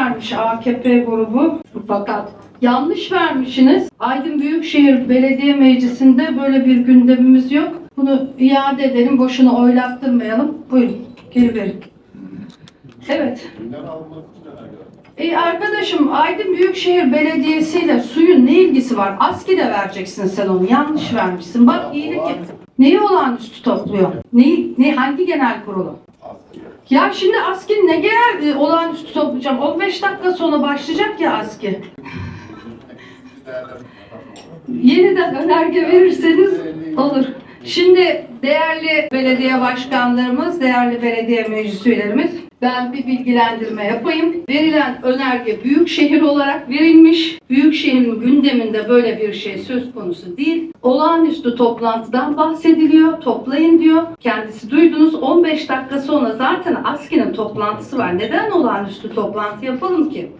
vermiş AKP grubu. Fakat yanlış vermişsiniz. Aydın Büyükşehir Belediye Meclisi'nde böyle bir gündemimiz yok. Bunu iade edelim, boşuna oylattırmayalım. Buyurun, geri verin. Evet. E arkadaşım Aydın Büyükşehir Belediyesi ile suyun ne ilgisi var? ASKİ de vereceksin sen onu. Yanlış vermişsin. Bak iyilik yap. Neyi olağanüstü topluyor? Neyi, ne, hangi genel kurulu? Ya şimdi ASKİ ne genel e, olağanüstü toplayacağım? 15 dakika sonra başlayacak ya ASKİ. Yeniden önerge verirseniz olur. Şimdi değerli belediye başkanlarımız, değerli belediye meclis üyelerimiz ben bir bilgilendirme yapayım. Verilen önerge büyükşehir olarak verilmiş. Büyükşehirin gündeminde böyle bir şey söz konusu değil. Olağanüstü toplantıdan bahsediliyor. Toplayın diyor. Kendisi duydunuz 15 dakika sonra zaten ASKİ'nin toplantısı var. Neden olağanüstü toplantı yapalım ki?